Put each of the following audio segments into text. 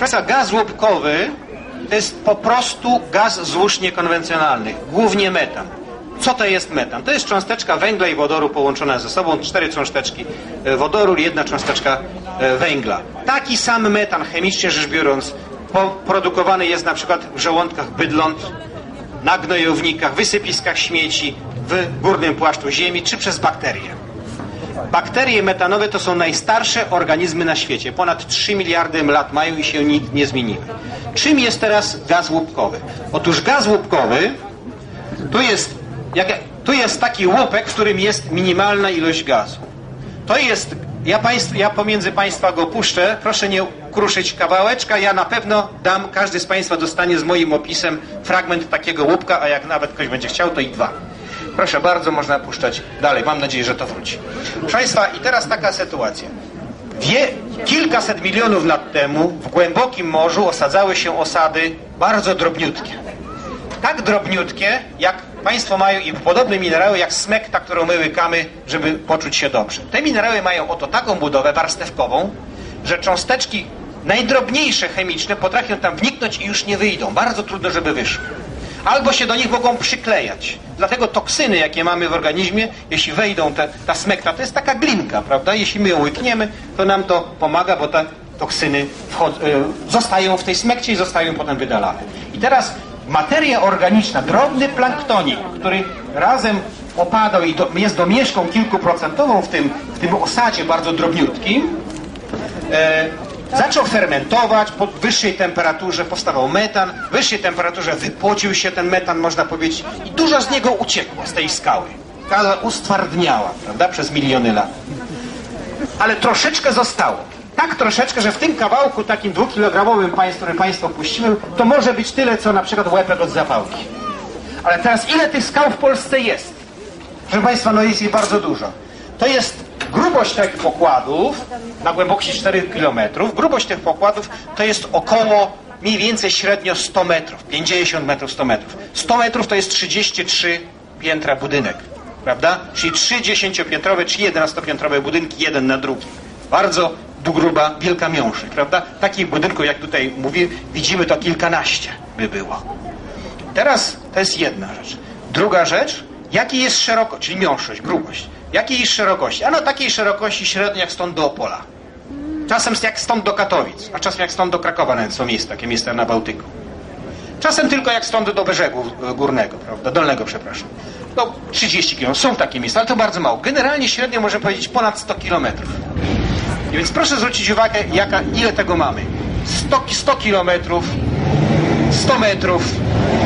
Państwa, gaz łupkowy to jest po prostu gaz złóż niekonwencjonalnych, głównie metan. Co to jest metan? To jest cząsteczka węgla i wodoru połączona ze sobą, cztery cząsteczki e, wodoru i jedna cząsteczka e, węgla. Taki sam metan, chemicznie rzecz biorąc, produkowany jest na przykład w żołądkach bydląt, na gnojownikach, wysypiskach śmieci, w górnym płaszczu ziemi czy przez bakterie. Bakterie metanowe to są najstarsze organizmy na świecie. Ponad 3 miliardy lat mają i się nie zmieniły. Czym jest teraz gaz łupkowy? Otóż gaz łupkowy to jest, jak, tu jest taki łupek, w którym jest minimalna ilość gazu. To jest, ja, państw, ja pomiędzy Państwa go puszczę, proszę nie kruszyć kawałeczka, ja na pewno dam, każdy z Państwa dostanie z moim opisem fragment takiego łupka, a jak nawet ktoś będzie chciał, to i dwa. Proszę bardzo, można puszczać dalej. Mam nadzieję, że to wróci. Proszę Państwa, i teraz taka sytuacja. Wie, kilkaset milionów lat temu w głębokim morzu osadzały się osady bardzo drobniutkie. Tak drobniutkie, jak Państwo mają i podobne minerały jak smekta, którą my łykamy, żeby poczuć się dobrze. Te minerały mają oto taką budowę warstewkową, że cząsteczki najdrobniejsze chemiczne potrafią tam wniknąć i już nie wyjdą. Bardzo trudno, żeby wyszły. Albo się do nich mogą przyklejać. Dlatego toksyny, jakie mamy w organizmie, jeśli wejdą, te, ta smekta, to jest taka glinka, prawda? Jeśli my ją łykniemy, to nam to pomaga, bo te toksyny y, zostają w tej smekcie i zostają potem wydalane. I teraz materia organiczna, drobny planktonik, który razem opadał i do, jest domieszką kilkuprocentową w tym, w tym osadzie bardzo drobniutkim, e, zaczął fermentować po wyższej temperaturze, powstawał metan, w wyższej temperaturze wypocił się ten metan, można powiedzieć, i dużo z niego uciekło, z tej skały. Skala ustwardniała, prawda, przez miliony lat. Ale troszeczkę zostało. Tak troszeczkę, że w tym kawałku takim dwukilogramowym, który Państwo puściłem, to może być tyle, co na przykład łepek od zapałki. Ale teraz ile tych skał w Polsce jest? Proszę Państwa, no jest ich bardzo dużo. To jest grubość tych pokładów na głębokości 4 km. Grubość tych pokładów to jest około mniej więcej średnio 100 metrów, 50 metrów, 100 metrów. 100 metrów to jest 33 piętra budynek, prawda? Czyli 3 dziesięciopiętrowe czy 11-piętrowe budynki, jeden na drugi. Bardzo gruba, wielka miąższość, prawda? Takich budynków, jak tutaj mówię, widzimy to kilkanaście by było. Teraz to jest jedna rzecz. Druga rzecz, jaki jest szerokość, czyli miąższość, grubość. Jakiej szerokości? Ano takiej szerokości średnio jak stąd do Opola. Czasem jak stąd do Katowic, a czasem jak stąd do Krakowa nawet są miejsca, takie miejsca na Bałtyku. Czasem tylko jak stąd do brzegu e, górnego, prawda, dolnego, przepraszam. No 30 km, są takie miejsca, ale to bardzo mało. Generalnie średnio można powiedzieć ponad 100 kilometrów. I Więc proszę zwrócić uwagę, jaka, ile tego mamy. 100, 100 kilometrów, 100 metrów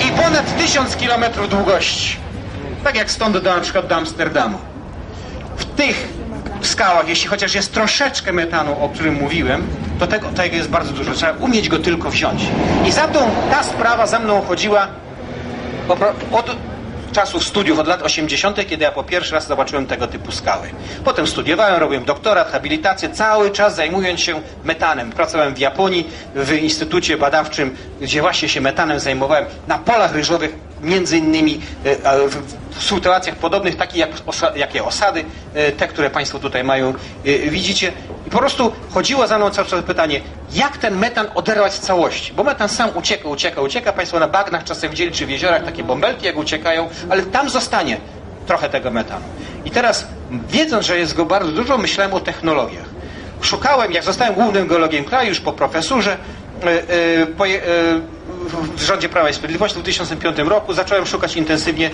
i ponad 1000 kilometrów długości. Tak jak stąd do na przykład do Amsterdamu. Tych skałach, jeśli chociaż jest troszeczkę metanu, o którym mówiłem, to tego, tego jest bardzo dużo. Trzeba umieć go tylko wziąć. I za tą ta sprawa za mną chodziła od czasów studiów, od lat 80., kiedy ja po pierwszy raz zobaczyłem tego typu skały. Potem studiowałem, robiłem doktorat, habilitację, cały czas zajmując się metanem. Pracowałem w Japonii w instytucie badawczym, gdzie właśnie się metanem zajmowałem na polach ryżowych, między innymi e, w, sytuacjach podobnych, takich jak jakie osady, e, te, które Państwo tutaj mają, e, widzicie. I po prostu chodziło za mną cały czas pytanie, jak ten metan oderwać z całości? Bo metan sam ucieka, ucieka, ucieka. Państwo na bagnach czasem widzieli, czy w jeziorach takie bąbelki, jak uciekają, ale tam zostanie trochę tego metanu. I teraz, wiedząc, że jest go bardzo dużo, myślałem o technologiach. Szukałem, jak zostałem głównym geologiem kraju, już po profesurze, w rządzie Prawa i Sprawiedliwości w 2005 roku zacząłem szukać intensywnie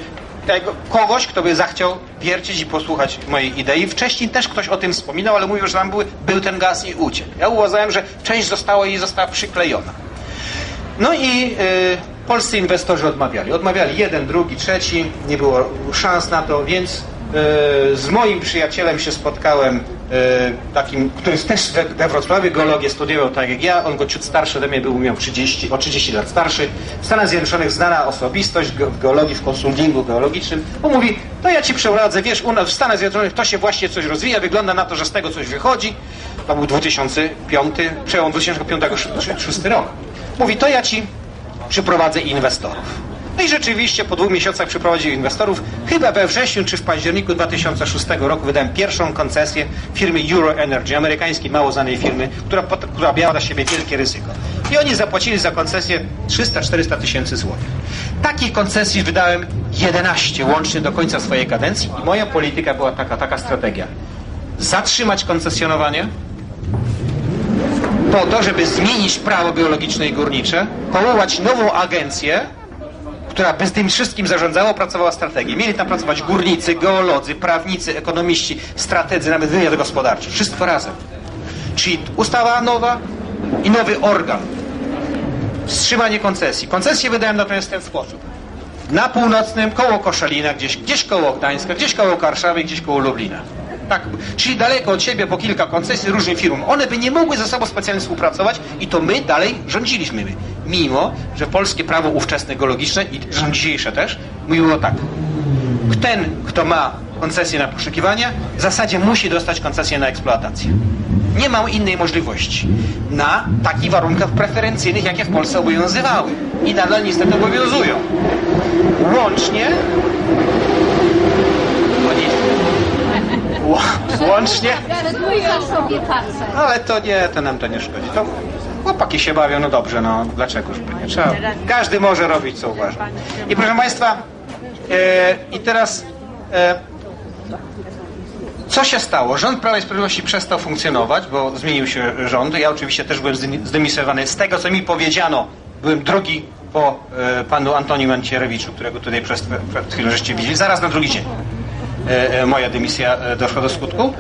kogoś, kto by zachciał wiercić i posłuchać mojej idei. Wcześniej też ktoś o tym wspominał, ale mówił, że tam był, był ten gaz i uciekł. Ja uważałem, że część została i została przyklejona. No i y, polscy inwestorzy odmawiali. Odmawiali jeden, drugi, trzeci, nie było szans na to, więc z moim przyjacielem się spotkałem, y, takim, który też we, Wrocławiu geologię studiował tak jak ja, on go ciut starszy ode mnie był, miał 30, o 30 lat starszy. W Stanach Zjednoczonych znana osobistość w geologii, w konsultingu geologicznym. On mówi, to ja ci przeprowadzę, wiesz, u nas w Stanach Zjednoczonych to się właśnie coś rozwija, wygląda na to, że z tego coś wychodzi. To był 2005, przełom 2005-2006 rok. Mówi, to ja ci przyprowadzę inwestorów. No i rzeczywiście po dwóch miesiącach przyprowadził inwestorów. Chyba we wrześniu czy w październiku 2006 roku wydałem pierwszą koncesję firmy Euro Energy, amerykańskiej mało znanej firmy, która, która miała na siebie wielkie ryzyko. I oni zapłacili za koncesję 300-400 tysięcy złotych. Takich koncesji wydałem 11 łącznie do końca swojej kadencji i moja polityka była taka, taka strategia. Zatrzymać koncesjonowanie, po to, żeby zmienić prawo geologiczne i górnicze, powołać nową agencję, która by z tym wszystkim zarządzała, opracowała strategię. Mieli tam pracować górnicy, geolodzy, prawnicy, ekonomiści, strategzy, nawet wywiad gospodarczy. Wszystko razem. Czyli ustawa nowa i nowy organ. Wstrzymanie koncesji. Koncesje wydałem natomiast w ten sposób. Na północnym koło Koszalina, gdzieś, gdzieś koło Gdańska, gdzieś koło Warszawy, gdzieś koło Lublina. Tak, czyli daleko od siebie po kilka koncesji różnym firmom. One by nie mogły ze sobą specjalnie współpracować i to my dalej rządziliśmy. My. Mimo, że polskie prawo ówczesne geologiczne i rząd dzisiejsze też mówiło tak. Ten, kto ma koncesję na poszukiwania, w zasadzie musi dostać koncesję na eksploatację. Nie ma innej możliwości. Na takich warunkach preferencyjnych, jakie w Polsce obowiązywały. I nadal niestety obowiązują. Łącznie Łącznie? Ale to nie, to nam to nie szkodzi. To chłopaki się bawią, no dobrze, no dlaczegoż by nie trzeba. Każdy może robić co uważa. I proszę Państwa, e, i teraz e, co się stało? Rząd Prawa i Sprawiedliwości przestał funkcjonować, bo zmienił się rząd. Ja oczywiście też byłem zdymisowany. Z tego, co mi powiedziano, byłem drugi po e, panu Antoni Mancierewiczu, którego tutaj przez, przed chwilą żeście widzieli, zaraz na drugi dzień. E, e, moja dymisja e, doszła do skutku.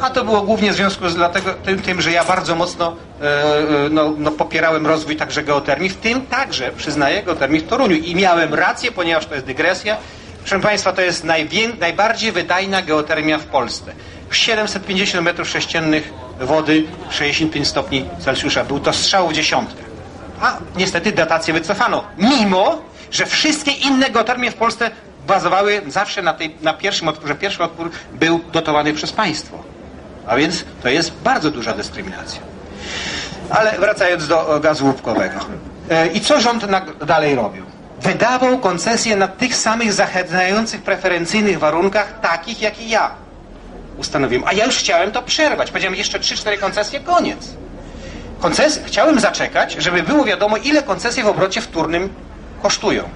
A to było głównie w związku z dlatego, tym, tym że ja bardzo mocno no, no, popierałem rozwój także geotermii, w tym także, przyznaję, geotermii w Toruniu. I miałem rację, ponieważ to jest dygresja. Proszę Państwa, to jest najbardziej wydajna geotermia w Polsce. 750 metrów sześciennych wody, 65 stopni Celsjusza. Był to strzał w dziesiątkę. A niestety datację wycofano. Mimo, że wszystkie inne geotermie w Polsce bazowały zawsze na, tej, na pierwszym odpórze. Pierwszy odpór był dotowany przez państwo. A więc to jest bardzo duża dyskryminacja. Ale wracając do gazu łupkowego. E, I co rząd dalej robił? Wydawał koncesje na tych samych zachęcających, preferencyjnych warunkach, takich jak i ja ustanowiłem. A ja już chciałem to przerwać. Powiedziałem jeszcze 3-4 koncesje, koniec. Koncesje, chciałem zaczekać, żeby było wiadomo, ile koncesje w obrocie wtórnym kosztują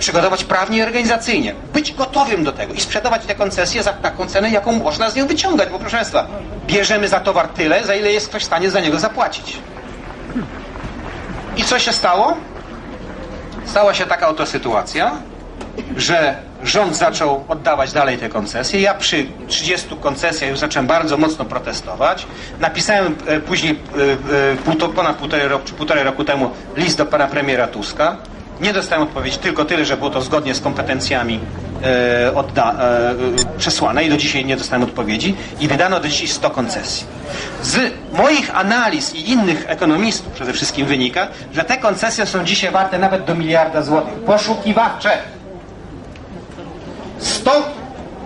przygotować prawnie i organizacyjnie, być gotowym do tego i sprzedawać te koncesje za taką cenę, jaką można z nią wyciągać, bo proszę Państwa, bierzemy za towar tyle, za ile jest ktoś w stanie za niego zapłacić. I co się stało? Stała się taka oto sytuacja, że rząd zaczął oddawać dalej te koncesje. Ja przy 30 koncesjach już zacząłem bardzo mocno protestować. Napisałem e, później, e, e, ponad półtorej roku, czy półtorej roku temu list do pana premiera Tuska, nie dostałem odpowiedzi, tylko tyle, że było to zgodnie z kompetencjami e, odda, e, przesłane i do dzisiaj nie dostałem odpowiedzi i wydano do dzisiaj 100 koncesji. Z moich analiz i innych ekonomistów przede wszystkim wynika, że te koncesje są dzisiaj warte nawet do miliarda złotych. Poszukiwawcze. 100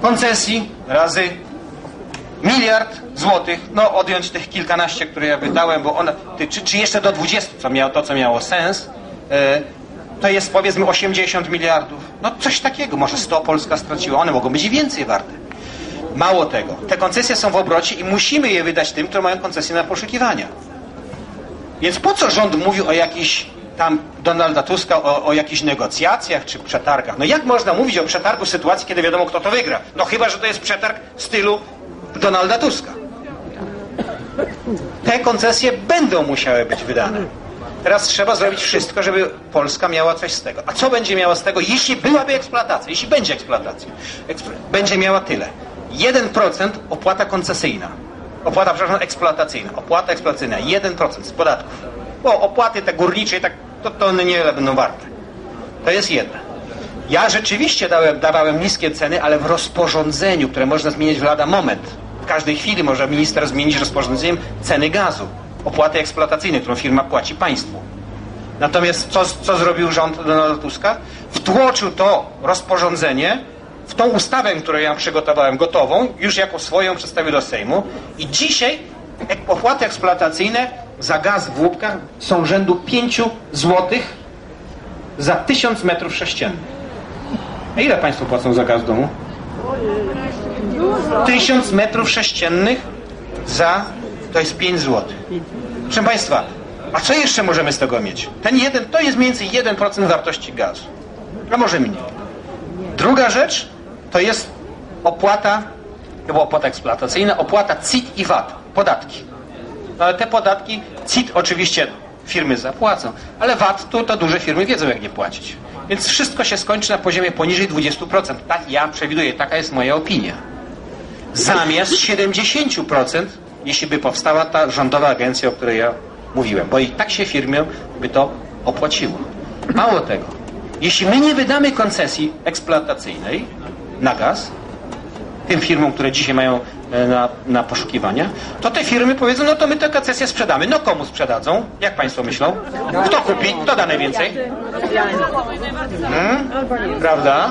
koncesji razy miliard złotych, no odjąć tych kilkanaście, które ja wydałem, bo one, czy, czy jeszcze do 20, co miało, to co miało sens, e, to jest powiedzmy 80 miliardów. No coś takiego, może 100 Polska straciła, one mogą być i więcej warte. Mało tego, te koncesje są w obrocie i musimy je wydać tym, którzy mają koncesje na poszukiwania. Więc po co rząd mówił o jakichś tam Donalda Tuska o, o jakichś negocjacjach czy przetargach? No jak można mówić o przetargu w sytuacji, kiedy wiadomo, kto to wygra? No chyba, że to jest przetarg w stylu Donalda Tuska. Te koncesje będą musiały być wydane. Teraz trzeba zrobić wszystko, żeby Polska miała coś z tego. A co będzie miała z tego, jeśli byłaby eksploatacja, jeśli będzie eksploatacja? będzie miała tyle. 1% opłata koncesyjna. Opłata, przepraszam, eksploatacyjna. Opłata eksploatacyjna. 1% z podatków. Bo opłaty te górnicze tak, to, to one niewiele będą warte. To jest jedna. Ja rzeczywiście dałem, dawałem niskie ceny, ale w rozporządzeniu, które można zmienić w lada moment. W każdej chwili może minister zmienić rozporządzeniem ceny gazu opłaty eksploatacyjnej, którą firma płaci państwu. Natomiast co, co zrobił rząd Donalda Tuska? Wtłoczył to rozporządzenie w tą ustawę, którą ja przygotowałem, gotową, już jako swoją przedstawił do Sejmu i dzisiaj opłaty eksploatacyjne za gaz w łupkach są rzędu 5 złotych za 1000 metrów sześciennych. A ile Państwo płacą za gaz w domu? 1000 metrów sześciennych za, to jest 5 zł. Proszę Państwa, a co jeszcze możemy z tego mieć? Ten jeden, to jest mniej więcej 1% wartości gazu. A może mniej. Druga rzecz to jest opłata, to była opłata eksploatacyjna, opłata CIT i VAT, podatki. No ale te podatki, CIT oczywiście firmy zapłacą, ale VAT to, to duże firmy wiedzą jak nie płacić. Więc wszystko się skończy na poziomie poniżej 20%. Tak ja przewiduję, taka jest moja opinia. Zamiast 70%, jeśli by powstała ta rządowa agencja, o której ja mówiłem, bo i tak się firmie by to opłaciło. Mało tego, jeśli my nie wydamy koncesji eksploatacyjnej na gaz, tym firmom, które dzisiaj mają e, na, na poszukiwania, to te firmy powiedzą, no to my tę koncesję sprzedamy. No komu sprzedadzą? Jak Państwo myślą? Kto kupi? Kto da najwięcej? Hmm? Prawda?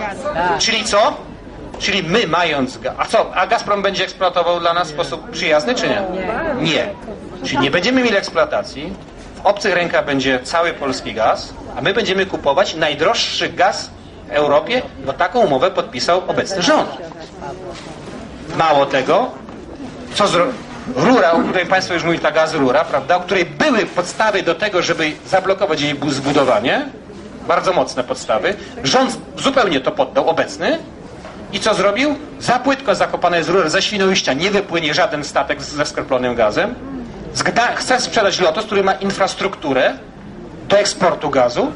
Czyli co? Czyli my mając gaz. A co? A Gazprom będzie eksploatował dla nas w sposób przyjazny, czy nie? Nie. Czyli nie będziemy mieli eksploatacji. W obcych rękach będzie cały polski gaz, a my będziemy kupować najdroższy gaz w Europie, bo taką umowę podpisał obecny rząd. Mało tego, co rura, o której Państwo już mówili, ta gaz rura, prawda, o której były podstawy do tego, żeby zablokować jej bu- zbudowanie, bardzo mocne podstawy, rząd zupełnie to poddał, obecny, i co zrobił? Za płytko zakopane jest rurę ze Świnoujścia, nie wypłynie żaden statek ze skroplonym gazem. Z Gda- chce sprzedać Lotos, który ma infrastrukturę do eksportu gazu.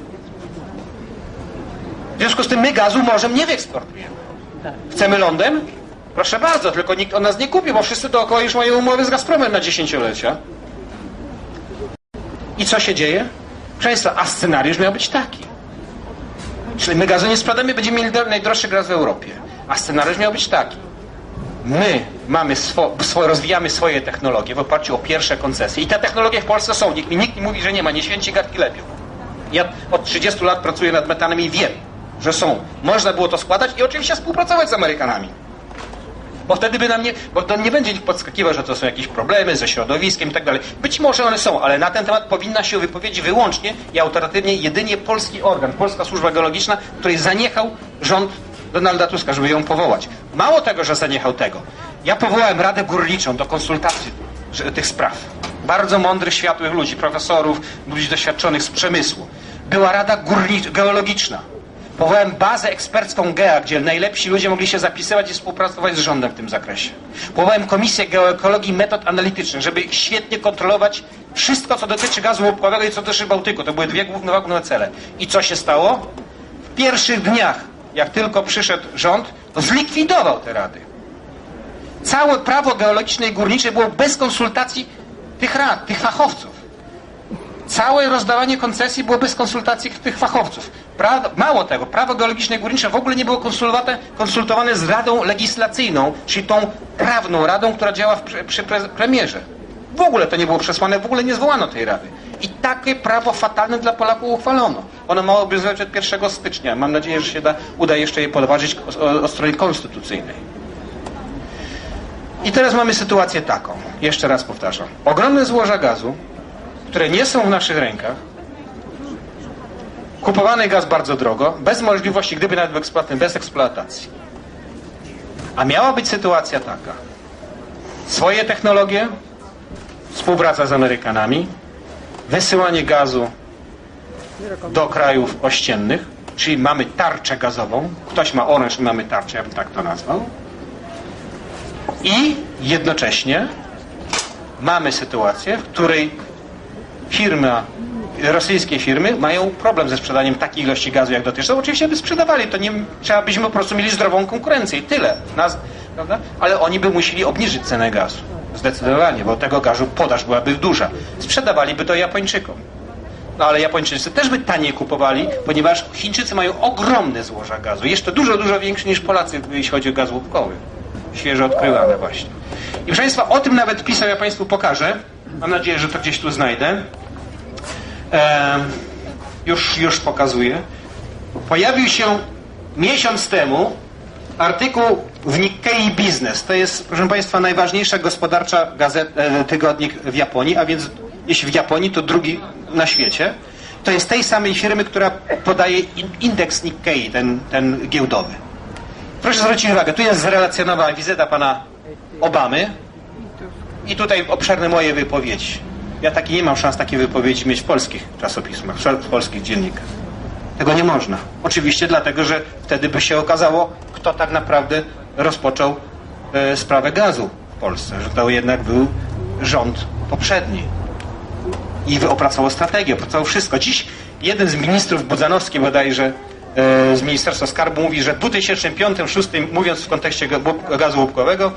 W związku z tym my gazu morzem nie wyeksportujemy. Chcemy lądem? Proszę bardzo, tylko nikt od nas nie kupi, bo wszyscy dookoła już mają umowy z Gazpromem na dziesięciolecia. I co się dzieje? Proszę Państwa, a scenariusz miał być taki. Czyli my gazu nie sprzedamy, będziemy mieli najdroższy gaz w Europie. A scenariusz miał być taki. My mamy swo, rozwijamy swoje technologie w oparciu o pierwsze koncesje. I te technologie w Polsce są. Nikt mi nikt nie mówi, że nie ma. Nie święci gadki lepiej. Ja od 30 lat pracuję nad metanami i wiem, że są. Można było to składać i oczywiście współpracować z Amerykanami. Bo wtedy by nam nie, bo to nie będzie nikt podskakiwał, że to są jakieś problemy ze środowiskiem i tak dalej. Być może one są, ale na ten temat powinna się wypowiedzieć wyłącznie i autoratywnie jedynie polski organ, Polska Służba Geologiczna, której zaniechał rząd Donalda Tuska, żeby ją powołać. Mało tego, że zaniechał tego. Ja powołałem Radę Górniczą do konsultacji tych spraw. Bardzo mądrych, światłych ludzi, profesorów, ludzi doświadczonych z przemysłu. Była Rada Górnicza, Geologiczna. Powołałem bazę ekspercką GEA, gdzie najlepsi ludzie mogli się zapisywać i współpracować z rządem w tym zakresie. Powołałem Komisję Geoekologii Metod Analitycznych, żeby świetnie kontrolować wszystko, co dotyczy gazu łupkowego i co dotyczy Bałtyku. To były dwie główne, główne cele. I co się stało? W pierwszych dniach, jak tylko przyszedł rząd, to zlikwidował te rady. Całe prawo geologiczne i górnicze było bez konsultacji tych rad, tych fachowców. Całe rozdawanie koncesji było bez konsultacji tych fachowców. Mało tego, prawo geologiczne i górnicze w ogóle nie było konsultowane, z Radą Legislacyjną, czyli tą prawną radą, która działa w, przy, przy pre, premierze. W ogóle to nie było przesłane, w ogóle nie zwołano tej rady. I takie prawo fatalne dla Polaków uchwalono. Ono ma obowiązywać od 1 stycznia. Mam nadzieję, że się da, uda jeszcze je podważyć o, o, stronie konstytucyjnej. I teraz mamy sytuację taką. Jeszcze raz powtarzam. Ogromne złoża gazu, które nie są w naszych rękach, kupowany gaz bardzo drogo, bez możliwości, gdyby nawet był bez eksploatacji. A miała być sytuacja taka. Swoje technologie, współpraca z Amerykanami, wysyłanie gazu do krajów ościennych, czyli mamy tarczę gazową. Ktoś ma oręż, my mamy tarczę, ja bym tak to nazwał. I jednocześnie mamy sytuację, w której firma, rosyjskie firmy mają problem ze sprzedaniem takiej ilości gazu jak dotychczas. Oczywiście by sprzedawali, to nie trzeba byśmy po prostu mieli zdrową konkurencję i tyle. Nas, prawda? Ale oni by musieli obniżyć cenę gazu. Zdecydowanie, bo tego gazu podaż byłaby duża. Sprzedawaliby to Japończykom. No ale Japończycy też by taniej kupowali, ponieważ Chińczycy mają ogromne złoża gazu. Jeszcze dużo, dużo większe niż Polacy, jeśli chodzi o gaz łupkowy. Świeżo odkrywane właśnie. I proszę Państwa, o tym nawet pisał, ja Państwu pokażę. Mam nadzieję, że to gdzieś tu znajdę. Już, już pokazuję. Pojawił się miesiąc temu artykuł w Nikkei Business. To jest, proszę Państwa, najważniejsza gospodarcza gazet, e, tygodnik w Japonii, a więc jeśli w Japonii, to drugi na świecie. to jest tej samej firmy, która podaje in- indeks Nikkei, ten, ten giełdowy. Proszę zwrócić uwagę, tu jest zrelacjonowana wizyta pana Obamy i tutaj obszerne moje wypowiedzi. Ja taki nie mam szans takiej wypowiedzi mieć w polskich czasopismach, w polskich dziennikach. Tego nie można. Oczywiście dlatego, że wtedy by się okazało, kto tak naprawdę rozpoczął e, sprawę gazu w Polsce, że to jednak był rząd poprzedni. I opracował strategię, opracował wszystko. Dziś jeden z ministrów, Budzanowski bodajże, e, z Ministerstwa Skarbu mówi, że w 2005-2006, mówiąc w kontekście gazu łupkowego,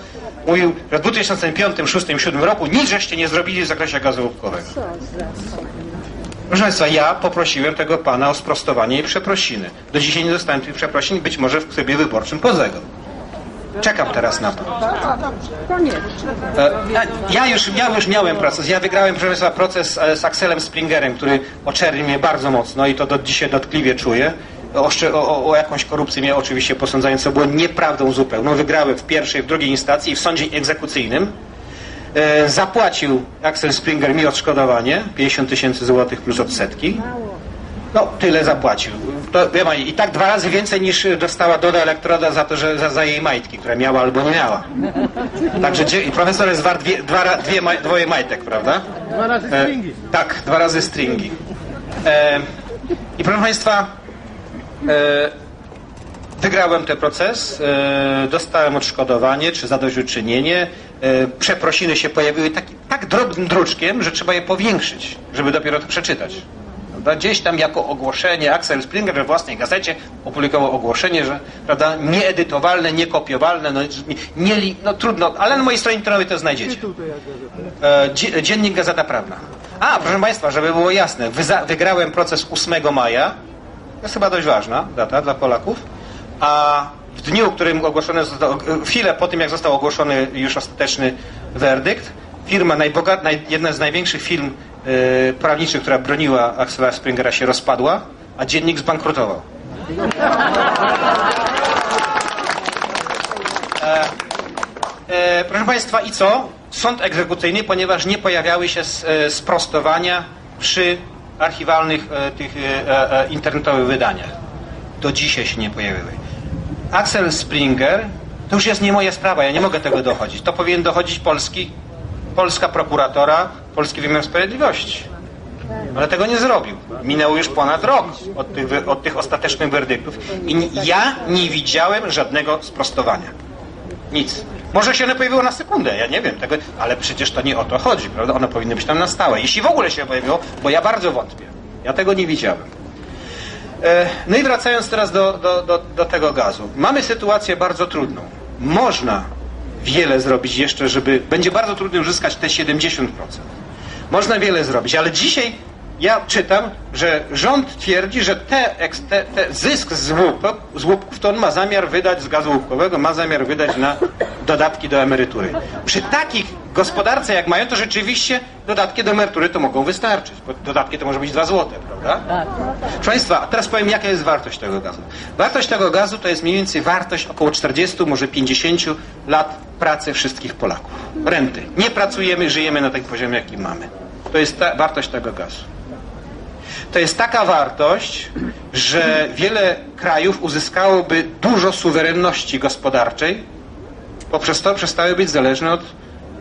mówił, że w 2005, 2006, 2007 roku nic żeście nie zrobili w zakresie gazu łupkowego. Proszę Państwa, ja poprosiłem tego pana o sprostowanie i przeprosiny. Do dzisiaj nie dostałem tych przeprosin, być może w trybie wyborczym poza. Czekam teraz na to. E, Ja, już, ja już miałem proces. Ja wygrałem, proszę Państwa, proces e, z Axelem Springerem, który oczerni mnie bardzo mocno i to do dzisiaj dotkliwie czuję. O, o, o, jakąś korupcję mnie oczywiście posądzając, co było nieprawdą zupełną. Wygrałem w pierwszej, w drugiej instancji i w sądzie egzekucyjnym. E, zapłacił Axel Springer mi odszkodowanie 50 tysięcy złotych plus odsetki. No, tyle zapłacił. To, wie pani, I tak dwa razy więcej niż dostała Doda Elektroda za to, że za, za jej majtki, które miała albo nie miała. Także dzie- profesor jest wart dwie, dwa, dwie maj, dwoje majtek, prawda? Dwa razy E, stringi. tak, dwa razy stringi. E, I proszę Państwa, e, wygrałem ten proces, e, dostałem odszkodowanie czy zadośćuczynienie. E, przeprosiny się pojawiły tak, tak drobnym druczkiem, że trzeba je powiększyć, żeby dopiero to przeczytać. Prawda? Gdzieś tam jako ogłoszenie Axel Springer we własnej gazecie opublikował ogłoszenie, że prawda, nieedytowalne, niekopiowalne, no, nie, no trudno, ale na mojej stronie internetowej to znajdziecie. E, dzie- Dziennik Gazeta Prawna. A, proszę Państwa, żeby było jasne, wygrałem proces 8 maja. To jest chyba dość ważna data dla Polaków. A w dniu, w którym ogłoszony został, chwilę po tym, jak został ogłoszony już ostateczny werdykt, firma najbogat, naj, jedna z największych firm e, prawniczych, która broniła Axela Springera się rozpadła, a dziennik zbankrutował. E, proszę Państwa, i co? Sąd egzekucyjny, ponieważ nie pojawiały się s- e, sprostowania przy archiwalnych e, tych e, e, internetowych wydaniach. Do dzisiaj się nie pojawiły. Axel Springer, to już jest nie moja sprawa, ja nie mogę tego dochodzić. To powinien dochodzić polski, polska prokuratora, polski wymiar sprawiedliwości. Ale tego nie zrobił. Minęło już ponad rok od tych, od tych ostatecznych werdyktów i ja nie widziałem żadnego sprostowania. Nic. Może się one pojawiło na sekundę, ja nie wiem tego, ale przecież to nie o to chodzi, prawda? One powinny być tam na stałe. Jeśli w ogóle się pojawiło, bo ja bardzo wątpię. Ja tego nie widziałem. E, No i wracając teraz do, do, do, do tego gazu. Mamy sytuację bardzo trudną. Można wiele zrobić jeszcze, żeby... Będzie bardzo trudno uzyskać te 70%. Można wiele zrobić, ale dzisiaj ja czytam, że rząd twierdzi, że te, te, te zysk z, łupek, z łupków to on ma zamiar wydać z gazu łupkowego, ma zamiar wydać na dodatki do emerytury. Przy takich gospodarce jak mają, to rzeczywiście dodatki do emerytury to mogą wystarczyć, bo dodatki to może być 2 złote, prawda? Proszę Państwa, a teraz powiem jaka jest wartość tego gazu. Wartość tego gazu to jest mniej więcej wartość około 40, może 50 lat pracy wszystkich Polaków. Renty. Nie pracujemy, żyjemy na takim poziomie jaki mamy. To jest ta wartość tego gazu. To jest taka wartość, że wiele krajów uzyskałoby dużo suwerenności gospodarczej, poprzez to przestały być zależne od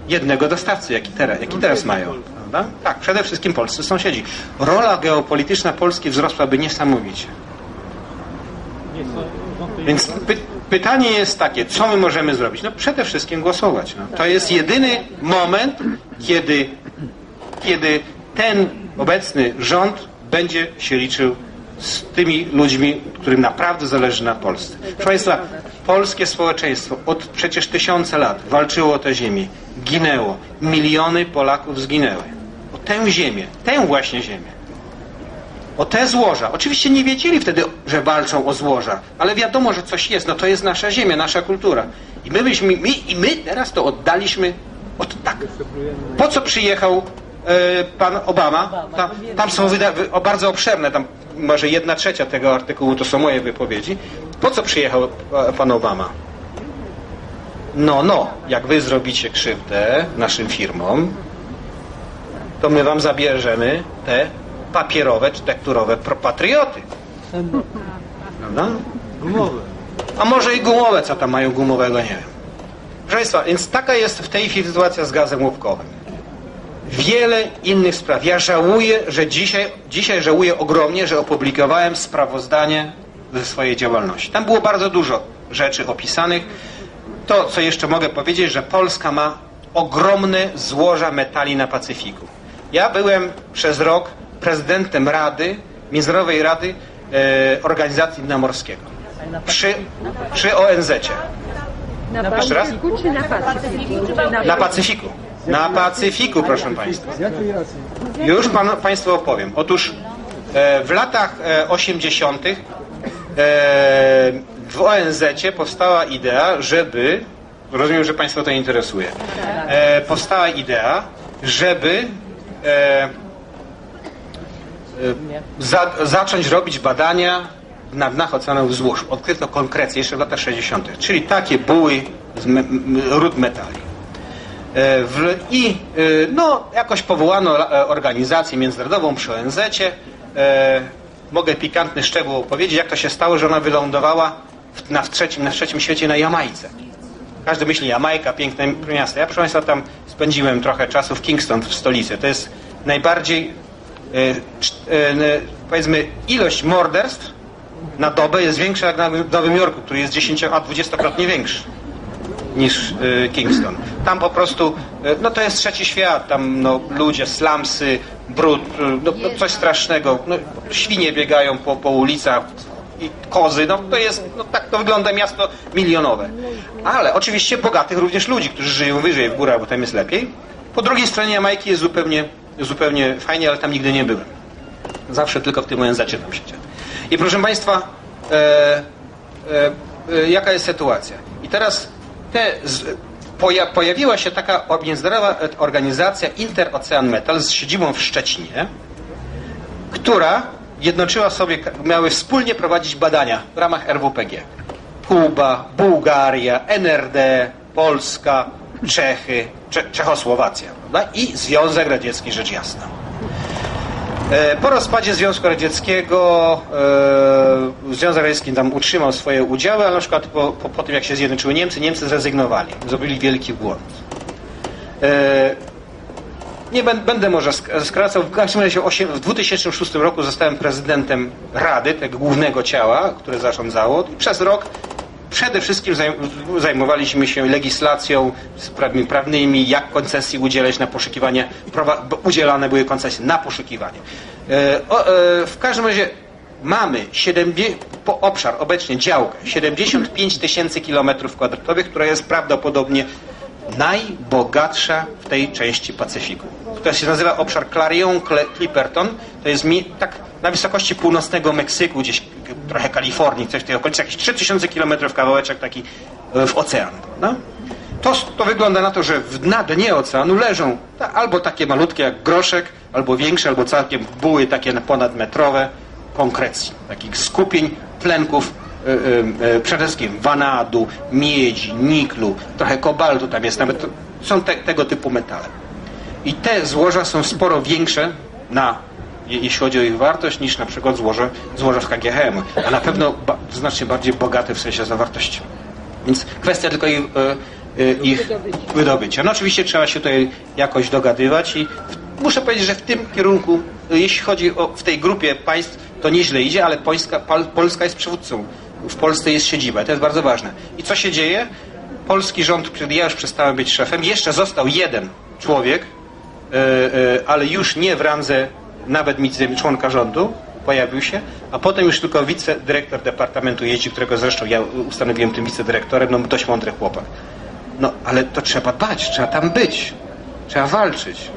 jednego dostawcy, jaki teraz, jaki teraz mają. Prawda? Tak, przede wszystkim polscy sąsiedzi. Rola geopolityczna Polski wzrosłaby niesamowicie. Więc py, pytanie jest takie, co my możemy zrobić? No przede wszystkim głosować. No. To jest jedyny moment, kiedy, kiedy ten obecny rząd będzie się liczył z tymi ludźmi, którym naprawdę zależy na Polsce. Proszę Państwa, polskie społeczeństwo od przecież tysiące lat walczyło o tę ziemię, ginęło. Miliony Polaków zginęły. O tę ziemię, tę właśnie ziemię o te złoża. Oczywiście nie wiedzieli wtedy, że walczą o złoża, ale wiadomo, że coś jest. No to jest nasza ziemia, nasza kultura. I my byśmy, my, i my teraz to oddaliśmy od tak. Po co przyjechał pan Obama? Ta, tam są wyda- wy- o, bardzo obszerne, tam może jedna trzecia tego artykułu to są moje wypowiedzi. Po co przyjechał e, pan Obama? No, no, jak wy zrobicie krzywdę naszym firmom, to my wam zabierzemy te papierowe czy tekturowe propatrioty. Prawda? Gumowe. A może i gumowe, co tam mają gumowego, nie wiem. Proszę Państwa, więc taka jest w tej chwili sytuacja z gazem łupkowym. Wiele innych spraw. Ja żałuję, że dzisiaj, dzisiaj żałuję ogromnie, że opublikowałem sprawozdanie ze swojej działalności. Tam było bardzo dużo rzeczy opisanych. To, co jeszcze mogę powiedzieć, że Polska ma ogromne złoża metali na Pacyfiku. Ja byłem przez rok prezydentem Rady, Międzynarodowej Rady e, Organizacji Dna Morskiego przy, przy ONZ-cie. Jeszcze raz? czy na Pacyfiku? Na Pacyfiku. Na Pacyfiku, proszę Państwa. Już panu, Państwu opowiem. Otóż e, w latach e, 80. E, w ONZ-cie powstała idea, żeby, rozumiem, że Państwa to interesuje, e, powstała idea, żeby e, e, za, zacząć robić badania na dnach oceanów złóż. Odkryto konkretnie jeszcze w latach 60., czyli takie buły z me, m, ród metali. E, W, I e, no, jakoś powołano e, organizację międzynarodową przy ONZ-cie. E, mogę pikantny szczegół opowiedzieć, jak to się stało, że ona wylądowała w, na, w, trzecim, na trzecim świecie na Jamajce. Każdy myśli Jamajka, piękne miasto. Ja proszę Państwa tam spędziłem trochę czasu w Kingston, w stolicy. To jest najbardziej, powiedzmy, ilość morderstw na dobę jest większa jak na Nowym Jorku, który jest 10, a 20-krotnie większy niż y, Kingston. Tam po prostu, y, no to jest trzeci świat, tam no, ludzie, slumsy, brud, y, no, no, coś strasznego, no, świnie biegają po, po ulicach i kozy, no to jest, no tak to wygląda miasto milionowe. Ale oczywiście bogatych również ludzi, którzy żyją wyżej w górach, bo tam jest lepiej. Po drugiej stronie Jamajki jest zupełnie, zupełnie fajnie, ale tam nigdy nie byłem. Zawsze tylko w tym ONZ tam siedziałem. I proszę Państwa, e, e, e, jaka jest sytuacja? I teraz te z, poja, pojawiła się taka międzynarodowa organizacja Interocean Metal z siedzibą w Szczecinie, która jednoczyła sobie, miały wspólnie prowadzić badania w ramach RWPG. Kuba, Bułgaria, NRD, Polska, Czechy, Cze Czechosłowacja prawda? i Związek Radziecki, rzecz jasna. E, Po rozpadzie Związku Radzieckiego e, Związek Radziecki tam utrzymał swoje udziały, ale na przykład po, po, po tym jak się zjednoczyły Niemcy, Niemcy zrezygnowali. Zrobili wielki błąd. E, nie będę, może sk- skracał. W każdym razie w 2006 roku zostałem prezydentem Rady, tego głównego ciała, które zarządzało i przez rok przede wszystkim zajm- zajmowaliśmy się legislacją, sprawami prawnymi, jak koncesji udzielać na poszukiwanie, udzielane były koncesje na poszukiwanie. E, e, w każdym razie mamy 7, po obszar, obecnie działkę, 75 tysięcy kilometrów kwadratowych, która jest prawdopodobnie najbogatsza w tej części Pacyfiku. To się nazywa obszar Clarion-Clipperton. To jest mi, tak na wysokości północnego Meksyku, gdzieś trochę Kalifornii, coś w tej okolicy, jakieś 3000 kilometrów kawałeczek taki e, w ocean. No? To, to wygląda na to, że w, na dnie oceanu leżą ta, albo takie malutkie jak groszek, albo większe, albo całkiem buły takie na ponadmetrowe konkrecji, takich skupień tlenków y, y, y, przede wszystkim wanadu, miedzi, niklu, trochę kobaltu tam jest, nawet są te, tego typu metale. I te złoża są sporo większe na, jeśli chodzi o ich wartość, niż na przykład złoże, złoże w KGHM, a na pewno ba, znacznie bardziej bogate w sensie zawartości. Więc kwestia tylko ich, e, e, ich wydobycia. No oczywiście trzeba się tutaj jakoś dogadywać i muszę powiedzieć, że w tym kierunku, e, jeśli chodzi o w tej grupie państw, to nieźle idzie, ale Polska, Polska jest przywódcą. W Polsce jest siedziba to jest bardzo ważne. I co się dzieje? Polski rząd, kiedy ja już przestałem być szefem, jeszcze został jeden człowiek, ale już nie w randze nawet członka rządu, pojawił się, a potem już tylko wicedyrektor departamentu jeździ, którego zresztą ja ustanowiłem tym wicedyrektorem, no dość mądry chłopak. No, ale to trzeba dbać, trzeba tam być, trzeba walczyć.